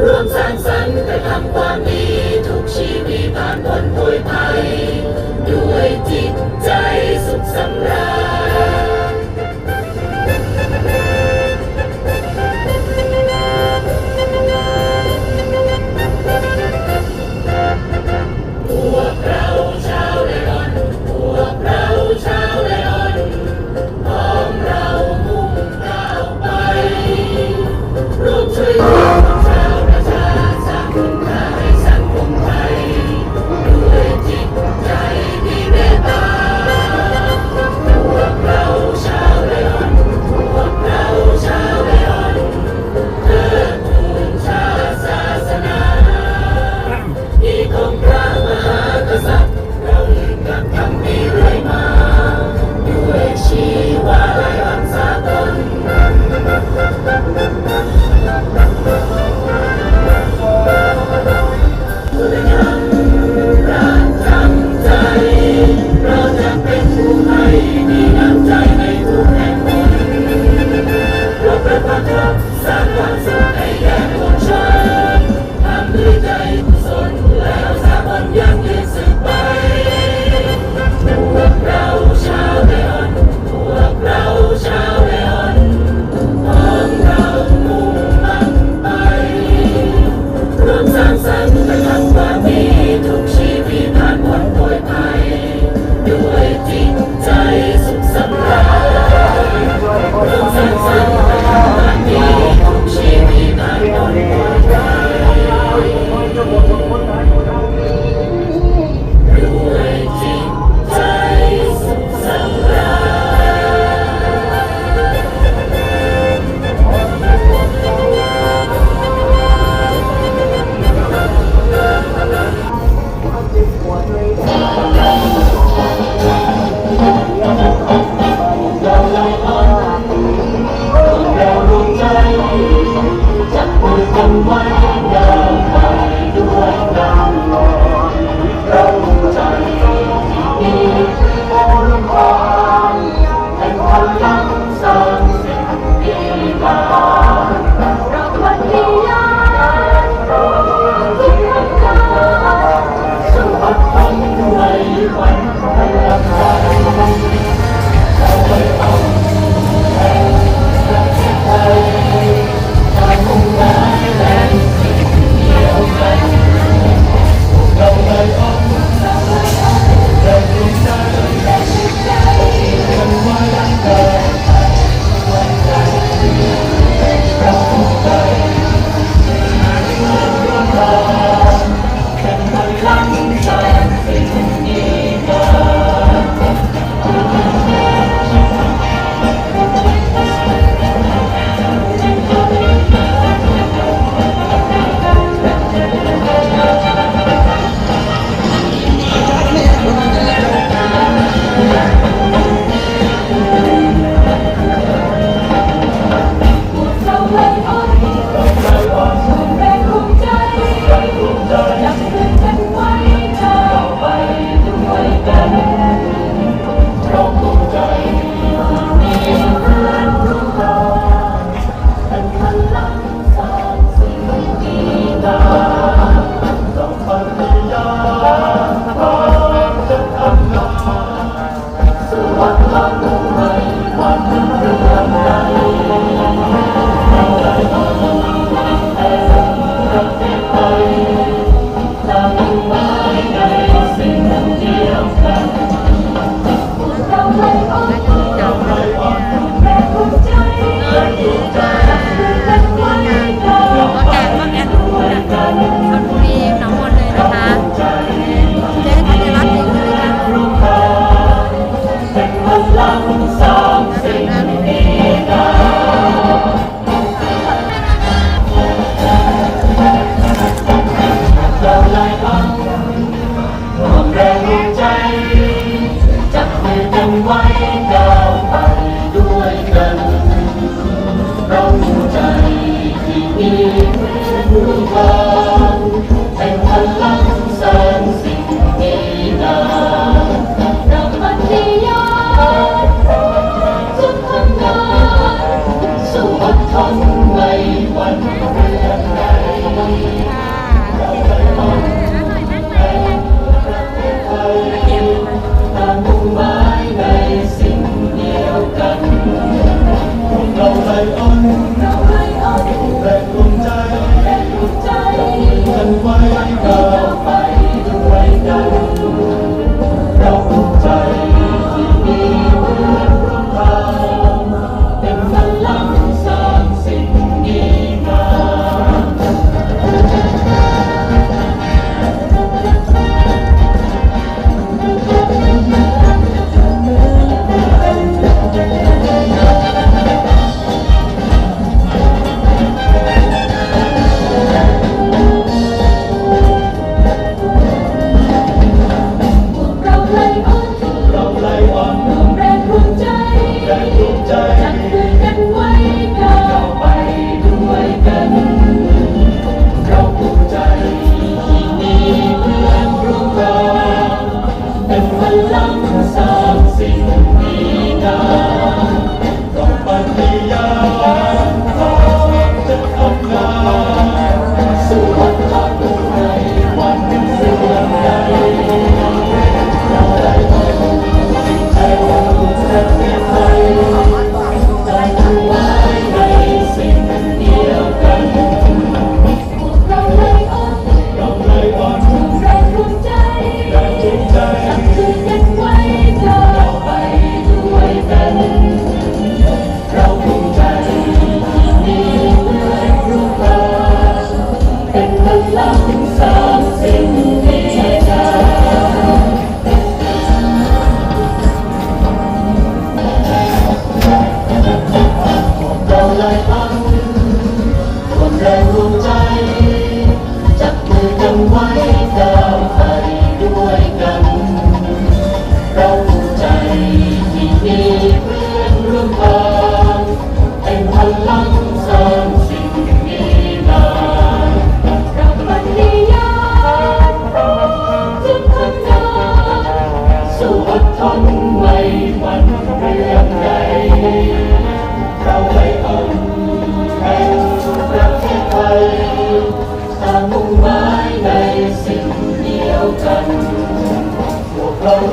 ร่วมสร้างสรรค์กระทำความดีทุกชีวิตผ่านพ้น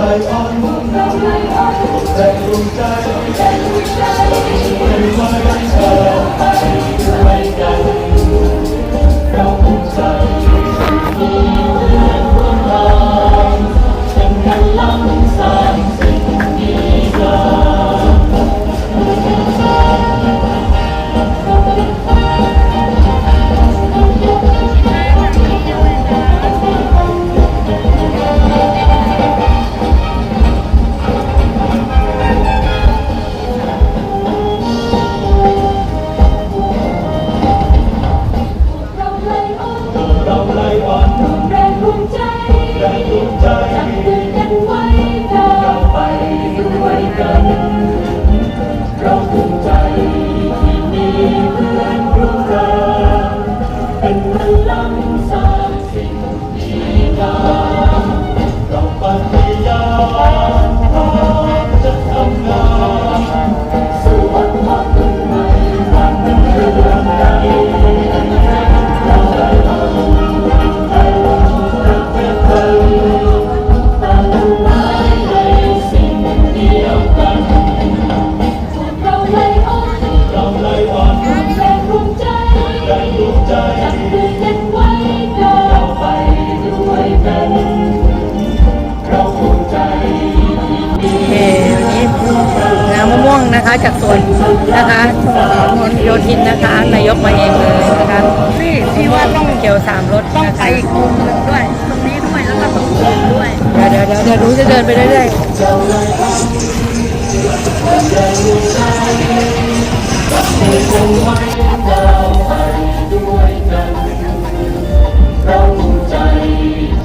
I am นโยธินนะคะ นายกมาเองเลยนะคะนี่ที่ว่าต้องเกี่ยวสามรถต้องไปอีกมุมหนึ่งด้วย ตรงนี้ด้วยแล้วก็ตรงนู้นด้วย เดี๋ยวเดี๋ยวเดี๋ยวรู้จะเดินไปเรื่อยๆเราภูมิใจ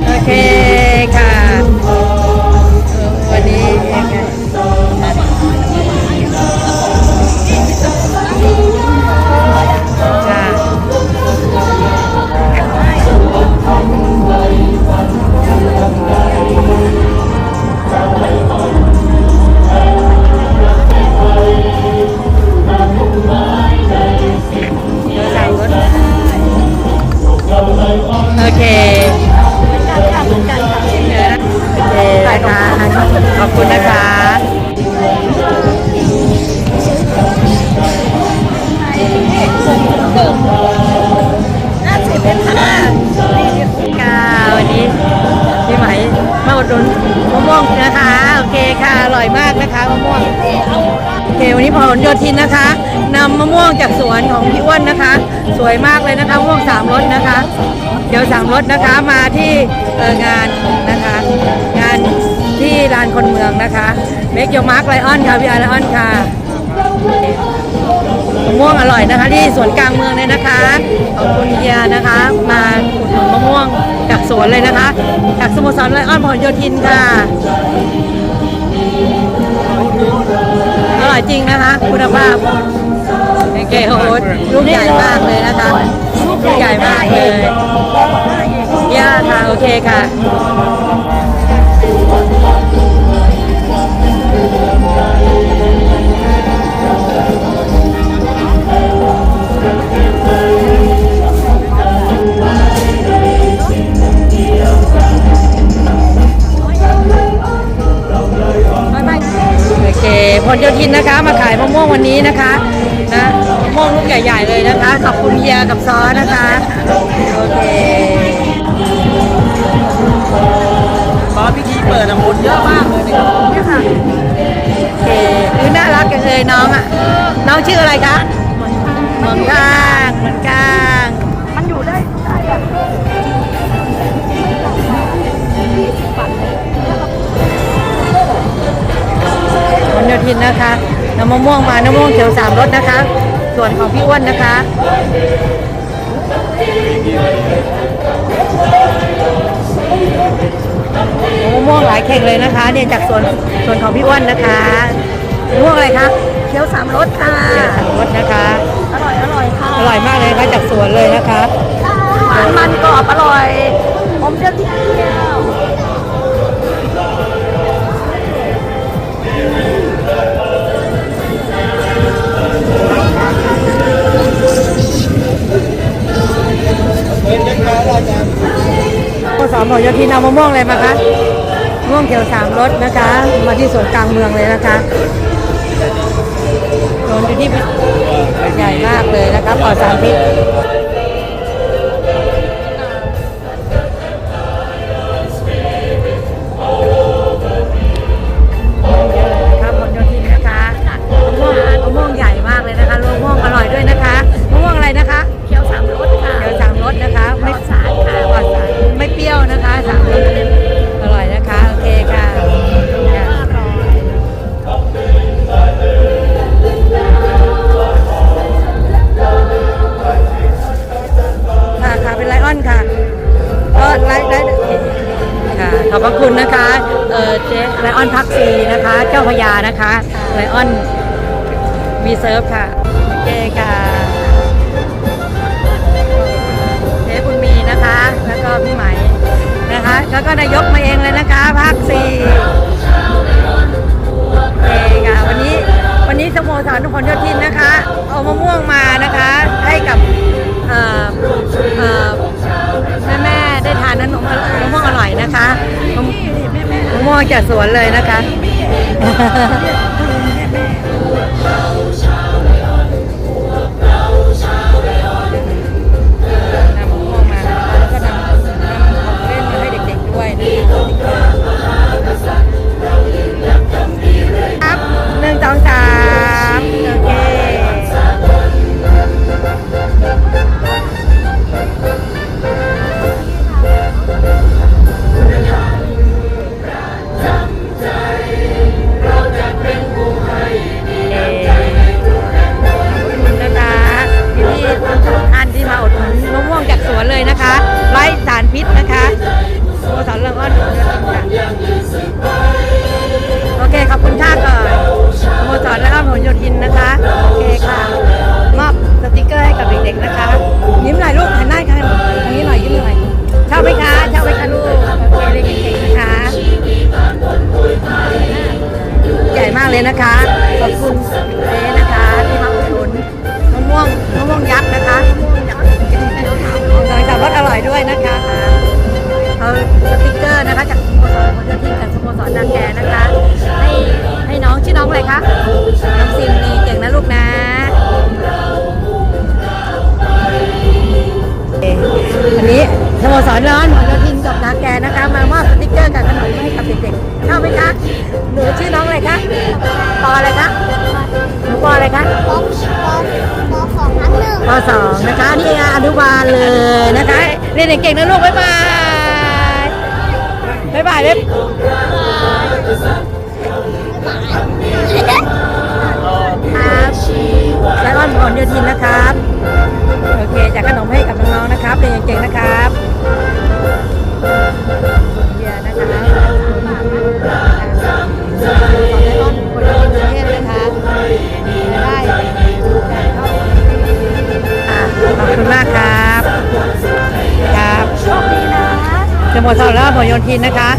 โอเคค่ะานคนเมืองนะคะเมกโยมาร์กไลออนค่ะพี่อาร์ไลออนค่ะมะม่วงอร่อยนะคะ ที่สวนกลางเมืองเลยนะคะขอบคุณเฮียนะคะ มาอุดหนุนมะม่วงจากสวนเลยนะคะจากสโมสรไลออนพหลโยธินค่ะอร่อยจริงนะคะ คุณภาพโอเคโอ้โหลูกใหญ่มากเลยนะคะลูกใหญ่มากเลยย่าค่ะโอเคค่ะ เคพลโยธินนะคะ มาขายมะม่วงวันนี้นะคะนะมะม่วงลูกใหญ่ๆเลยนะคะ ขอบคุณเฮียกับซอนะคะโอเคตอนพิธีเปิดอะคนเยอะมากเลยเนี่ยเนี่ยค่ะโอเคคือน่ารักจังเลยน้องอะน้องชื่ออะไรคะเหมือนก้างเหมือนก้าง โยธินนะคะนำมะม่วงมาน้ำมะม่วงเขียวสามรสนะคะ ส่วนของพี่อ้วนนะคะมะม่วงหลายเข่งเลยนะคะเนี่ยจากสวนสวนของพี่อ้วนนะคะมะม่วงอะไรคะเคี้ยวสามรสค่ะเขียวสามรสนะคะ อร่อยอร่อยค่ะอร่อยมากเลยนะคะจากสวนเลยนะคะหวานมันกรอบอร่อยผมจะเที่ยว ข้อสามบอกโยธินเอามะม่วงอะไรมาคะม่วงเขียวสามรสนะคะ มาที่สวนกลางเมืองเลยนะคะโดนอยู่ที่ใหญ่มากเลยนะคะปลอดสารพิษ จากสวนเลยนะคะ เลยนะคะ ขอบคุณเจ๊นะคะที่มาอุดหนุนมะม่วงมะม่วงยักษ์นะคะหลังจากรสอร่อยด้วยนะคะเขาสติกเกอร์นะคะจากสโมสรคนที่กับสโมสรนางแกนะคะ ให้ให้น้องชื่อน้องอะไรคะ น้องซิมนี่เก่งนะลูกนะวันนี้สโมสรร้อนหมอนโยทินกับนางแกนะคะ มามอบสติกเกอร์กับขนมให้กับเด็กๆชอบไหมคะ หนูชื่อน้องอะไรคะปออะไรคะหนูปออะไรคะปอปอสองทับหนึ่งปอสองนะคะนี่อนุบาลเลยนะคะ เรียนเก่งนะลูกบ๊ายบายบ๊ายบายบ๊ายบ๊ครับแซลอนผลโยธินนะครับ โอเคจากขนมให้กับน้องๆนะครับ เรียนเก่งนะครับเดี๋ยวนะครับ โมทรราบโยนทินนะคะ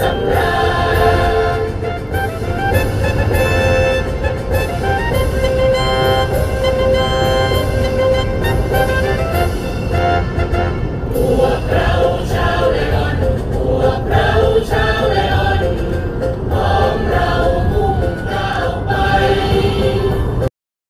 sunrise.